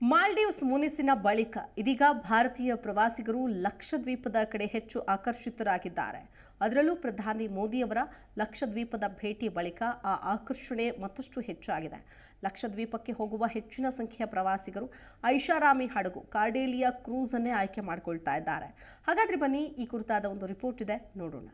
ಮಾಲ್ಡೀವ್ಸ್ ಮುನಿಸಿನ ಬಳಿಕ ಇದೀಗ ಭಾರತೀಯ ಪ್ರವಾಸಿಗರು ಲಕ್ಷದ್ವೀಪದ ಕಡೆ ಹೆಚ್ಚು ಆಕರ್ಷಿತರಾಗಿದ್ದಾರೆ. ಅದರಲ್ಲೂ ಪ್ರಧಾನಿ ಮೋದಿಯವರ ಲಕ್ಷದ್ವೀಪದ ಭೇಟಿ ಬಳಿಕ ಆ ಆಕರ್ಷಣೆ ಮತ್ತಷ್ಟು ಹೆಚ್ಚಾಗಿದೆ. ಲಕ್ಷದ್ವೀಪಕ್ಕೆ ಹೋಗುವ ಹೆಚ್ಚಿನ ಸಂಖ್ಯೆಯ ಪ್ರವಾಸಿಗರು ಐಷಾರಾಮಿ ಹಡಗು, ಕಾರ್ಡೇಲಿಯಾ ಕ್ರೂಸ್ ಅನ್ನೇ ಆಯ್ಕೆ ಮಾಡಿಕೊಳ್ತಾ ಇದ್ದಾರೆ. ಹಾಗಾದ್ರೆ ಬನ್ನಿ ಈ ಕುರಿತಾದ ಒಂದು ರಿಪೋರ್ಟ್ ಇದೆ, ನೋಡೋಣ.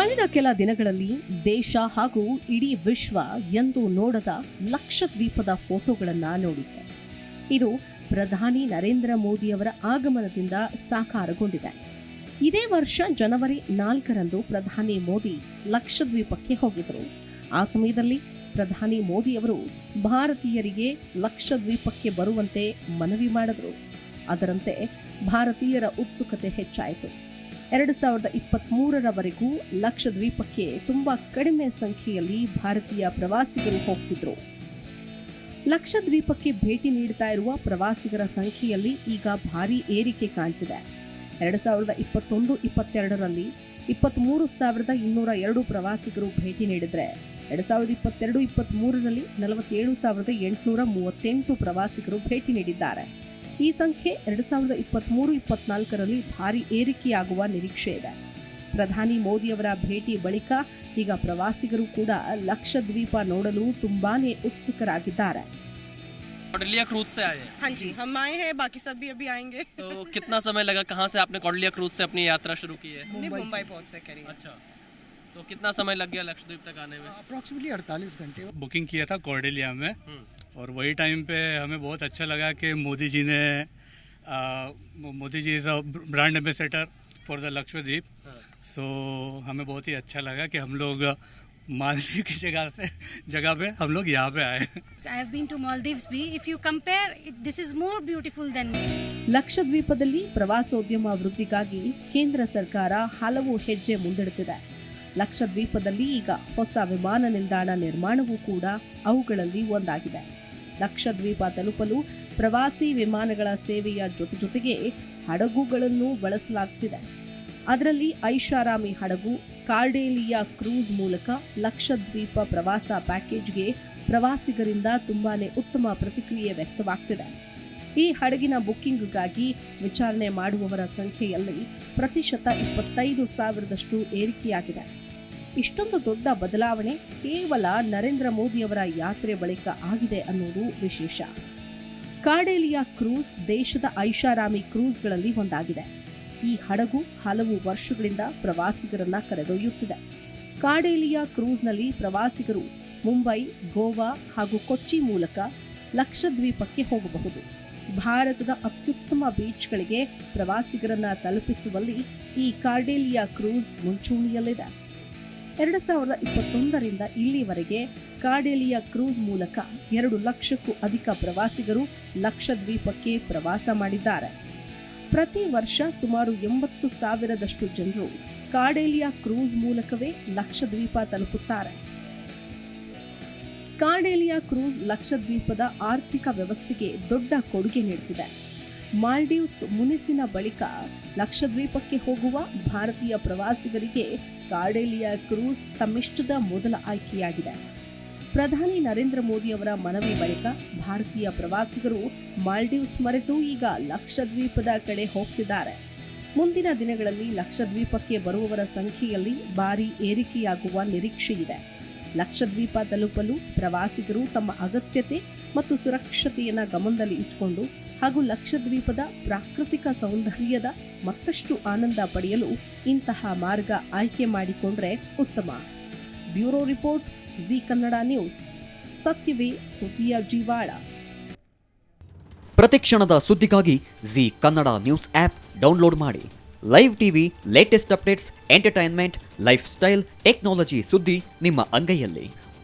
ಕಳೆದ ಕೆಲ ದಿನಗಳಲ್ಲಿ ದೇಶ ಹಾಗೂ ಇಡೀ ವಿಶ್ವ ಎಂದು ನೋಡದ ಲಕ್ಷದ್ವೀಪದ ಫೋಟೋಗಳನ್ನು ನೋಡಿದೆ ಇದು ಪ್ರಧಾನಿ ನರೇಂದ್ರ ಮೋದಿಯವರ ಆಗಮನದಿಂದ ಸಾಕಾರಗೊಂಡಿದೆ. ಇದೇ ವರ್ಷ ಜನವರಿ ನಾಲ್ಕರಂದು ಪ್ರಧಾನಿ ಮೋದಿ ಲಕ್ಷದ್ವೀಪಕ್ಕೆ ಹೋಗಿದ್ದರು. ಆ ಸಮಯದಲ್ಲಿ ಪ್ರಧಾನಿ ಮೋದಿಯವರು ಭಾರತೀಯರಿಗೆ ಲಕ್ಷದ್ವೀಪಕ್ಕೆ ಬರುವಂತೆ ಮನವಿ ಮಾಡಿದರು. ಅದರಂತೆ ಭಾರತೀಯರ ಉತ್ಸುಕತೆ ಹೆಚ್ಚಾಯಿತು. ಎರಡು ಸಾವಿರದ ಇಪ್ಪತ್ತ್ಮೂರರವರೆಗೂ ಲಕ್ಷದ್ವೀಪಕ್ಕೆ ತುಂಬಾ ಕಡಿಮೆ ಸಂಖ್ಯೆಯಲ್ಲಿ ಭಾರತೀಯ ಪ್ರವಾಸಿಗರು ಹೋಗ್ತಿದ್ರು. ಲಕ್ಷದ್ವೀಪಕ್ಕೆ ಭೇಟಿ ನೀಡ್ತಾ ಇರುವ ಪ್ರವಾಸಿಗರ ಸಂಖ್ಯೆಯಲ್ಲಿ ಈಗ ಭಾರಿ ಏರಿಕೆ ಕಾಣ್ತಿದೆ. ಎರಡು ಸಾವಿರದ ಇಪ್ಪತ್ತೊಂದು, ಇಪ್ಪತ್ತೆರಡರಲ್ಲಿ ಇಪ್ಪತ್ತ್ಮೂರು ಸಾವಿರದ ಇನ್ನೂರ ಎರಡು ಪ್ರವಾಸಿಗರು ಭೇಟಿ ನೀಡಿದ್ರೆ, ಎರಡು ಸಾವಿರದ ಇಪ್ಪತ್ತೆರಡು ಇಪ್ಪತ್ತ್ಮೂರರಲ್ಲಿ ನಲವತ್ತೇಳು ಸಾವಿರದ ಎಂಟುನೂರ ಮೂವತ್ತೆಂಟು ಪ್ರವಾಸಿಗರು ಭೇಟಿ ನೀಡಿದ್ದಾರೆ. ಈ ಸಂಖ್ಯೆ ಎರಡು ಸಾವಿರದ ಇಪ್ಪತ್ತ್ಮೂರು ಇಪ್ಪತ್ನಾಲ್ಕರಲ್ಲಿ ಭಾರಿ ಏರಿಕೆಯಾಗುವ ನಿರೀಕ್ಷೆ ಇದೆ ಪ್ರಧಾನಿ ಮೋದಿಯವರ ಭೇಟಿ ಬಳಿಕ ಈಗ ಪ್ರವಾಸಿಗರು ಕೂಡ ಲಕ್ಷದ್ವೀಪ ನೋಡಲು ತುಂಬಾನೇ ಉತ್ಸುಕರಾಗಿದ್ದಾರೆ कौडलिया क्रूज से आए हैं हाँ जी हम आए हैं बाकी सब भी अभी आएंगे तो कितना समय लगा कहाँ से आपने कौडलिया क्रूज से अपनी यात्रा शुरू की है नहीं, मुंबई पहुंच से करिए अच्छा तो कितना समय लग गया लक्षद्वीप तक आने में अप्रोक्सीमेटली अड़तालीस घंटे बुकिंग किया था कॉर्डेलिया में हम्म, और वही टाइम पे हमें बहुत अच्छा लगा कि मोदी जी ने आ, Modi ji is a brand ambassador for the Lakshadweep हाँ। सो हमें बहुत ही अच्छा लगा कि हम लोग मालदीव की जगह से जगह पे हम लोग यहाँ पे आए I have been to Maldives Bee. If you compare, it, this is more beautiful than ಲಕ್ಷದ್ವೀಪದಲ್ಲಿ ಪ್ರವಾಸೋದ್ಯಮ ವೃದ್ಧಿಗಾಗಿ ಕೇಂದ್ರ ಸರ್ಕಾರ ಹಲವು ಹೆಜ್ಜೆ ಮುಂದಿಡುತ್ತಿದೆ ಲಕ್ಷದ್ವೀಪದಲ್ಲಿ ಈಗ ಹೊಸ ವಿಮಾನ ನಿಲ್ದಾಣ ನಿರ್ಮಾಣವೂ ಕೂಡ ಅವುಗಳಲ್ಲಿ ಒಂದಾಗಿದೆ ಲಕ್ಷದ್ವೀಪ ತಲುಪಲು ಪ್ರವಾಸಿ ವಿಮಾನಗಳ ಸೇವೆಯ ಜೊತೆ ಜೊತೆಗೆ ಹಡಗುಗಳನ್ನು ಬಳಸಲಾಗ್ತಿದೆ. ಅದರಲ್ಲಿ ಐಷಾರಾಮಿ ಹಡಗು, ಕಾರ್ಡೇಲಿಯಾ ಕ್ರೂಸ್ ಮೂಲಕ ಲಕ್ಷದ್ವೀಪ ಪ್ರವಾಸ ಪ್ಯಾಕೇಜ್ಗೆ ಪ್ರವಾಸಿಗರಿಂದ ತುಂಬಾನೇ ಉತ್ತಮ ಪ್ರತಿಕ್ರಿಯೆ ವ್ಯಕ್ತವಾಗ್ತಿದೆ. ಈ ಹಡಗಿನ ಬುಕ್ಕಿಂಗ್ಗಾಗಿ ವಿಚಾರಣೆ ಮಾಡುವವರ ಸಂಖ್ಯೆಯಲ್ಲಿ ಪ್ರತಿಶತ ಇಪ್ಪತ್ತೈದು ಸಾವಿರದಷ್ಟು ಏರಿಕೆಯಾಗಿದೆ. ಇಷ್ಟೊಂದು ದೊಡ್ಡ ಬದಲಾವಣೆ ಕೇವಲ ನರೇಂದ್ರ ಮೋದಿಯವರ ಯಾತ್ರೆ ಬಳಿಕ ಆಗಿದೆ ಅನ್ನೋದು ವಿಶೇಷ. ಕಾರ್ಡೇಲಿಯಾ ಕ್ರೂಸ್ ದೇಶದ ಐಷಾರಾಮಿ ಕ್ರೂಸ್ಗಳಲ್ಲಿ ಒಂದಾಗಿದೆ. ಈ ಹಡಗು ಹಲವು ವರ್ಷಗಳಿಂದ ಪ್ರವಾಸಿಗರನ್ನ ಕರೆದೊಯ್ಯುತ್ತಿದೆ. ಕಾರ್ಡೇಲಿಯಾ ಕ್ರೂಸ್ನಲ್ಲಿ ಪ್ರವಾಸಿಗರು ಮುಂಬೈ, ಗೋವಾ ಹಾಗೂ ಕೊಚ್ಚಿ ಮೂಲಕ ಲಕ್ಷದ್ವೀಪಕ್ಕೆ ಹೋಗಬಹುದು. ಭಾರತದ ಅತ್ಯುತ್ತಮ ಬೀಚ್ಗಳಿಗೆ ಪ್ರವಾಸಿಗರನ್ನ ತಲುಪಿಸುವಲ್ಲಿ ಈ ಕಾರ್ಡೇಲಿಯಾ ಕ್ರೂಸ್ ಮುಂಚೂಣಿಯಲ್ಲಿದೆ. ಎರಡು ಸಾವಿರದ ಇಪ್ಪತ್ತೊಂದರಿಂದ ಇಲ್ಲಿವರೆಗೆ ಕಾರ್ಡೇಲಿಯಾ ಕ್ರೂಸ್ ಮೂಲಕ ಎರಡು ಲಕ್ಷಕ್ಕೂ ಅಧಿಕ ಪ್ರವಾಸಿಗರು ಲಕ್ಷದ್ವೀಪಕ್ಕೆ ಪ್ರವಾಸ ಮಾಡಿದ್ದಾರೆ. ಪ್ರತಿ ವರ್ಷ ಸುಮಾರು ಎಂಬತ್ತು ಸಾವಿರದಷ್ಟು ಜನರು ಕಾರ್ಡೇಲಿಯಾ ಕ್ರೂಸ್ ಮೂಲಕವೇ ಲಕ್ಷದ್ವೀಪ ತಲುಪುತ್ತಾರೆ. ಕಾರ್ಡೇಲಿಯಾ ಕ್ರೂಸ್ ಲಕ್ಷದ್ವೀಪದ ಆರ್ಥಿಕ ವ್ಯವಸ್ಥೆಗೆ ದೊಡ್ಡ ಕೊಡುಗೆ ನೀಡುತ್ತಿದೆ. ಮಾಲ್ಡೀವ್ಸ್ ಮುನಿಸಿನ ಬಳಿಕ ಲಕ್ಷದ್ವೀಪಕ್ಕೆ ಹೋಗುವ ಭಾರತೀಯ ಪ್ರವಾಸಿಗರಿಗೆ ಕಾರ್ಡೇಲಿಯಾ ಕ್ರೂಸ್ ತಮ್ಮಿಷ್ಟದ ಮೊದಲ ಆಯ್ಕೆಯಾಗಿದೆ. ಪ್ರಧಾನಿ ನರೇಂದ್ರ ಮೋದಿ ಅವರ ಮನವಿ ಬಳಿಕ ಭಾರತೀಯ ಪ್ರವಾಸಿಗರು ಮಾಲ್ಡೀವ್ಸ್ ಮರೆತು ಈಗ ಲಕ್ಷದ್ವೀಪದ ಕಡೆ ಹೋಗ್ತಿದ್ದಾರೆ. ಮುಂದಿನ ದಿನಗಳಲ್ಲಿ ಲಕ್ಷದ್ವೀಪಕ್ಕೆ ಬರುವವರ ಸಂಖ್ಯೆಯಲ್ಲಿ ಭಾರಿ ಏರಿಕೆಯಾಗುವ ನಿರೀಕ್ಷೆಯಿದೆ. ಲಕ್ಷದ್ವೀಪ ತಲುಪಲು ಪ್ರವಾಸಿಗರು ತಮ್ಮ ಅಗತ್ಯತೆ ಮತ್ತು ಸುರಕ್ಷತೆಯನ್ನ ಗಮನದಲ್ಲಿ ಇಟ್ಟುಕೊಂಡು ಹಾಗೂ ಲಕ್ಷದ್ವೀಪದ ಪ್ರಾಕೃತಿಕ ಸೌಂದರ್ಯದ ಮತ್ತಷ್ಟು ಆನಂದ ಪಡೆಯಲು ಇಂತಹ ಮಾರ್ಗ ಆಯ್ಕೆ ಮಾಡಿಕೊಂಡ್ರೆ ಉತ್ತಮ. Bureau report, Zee Kannada news. ಸತ್ಯವೇ ಸುದ್ದಿಯ ಜೀವಾಳ. ಪ್ರತಿಕ್ಷಣದ ಸುದ್ದಿಗಾಗಿ Zee Kannada news app download ಮಾಡಿ. Live TV, latest updates, entertainment, lifestyle, technology ಸುದ್ದಿ ನಿಮ್ಮ ಅಂಗೈಯಲ್ಲಿ.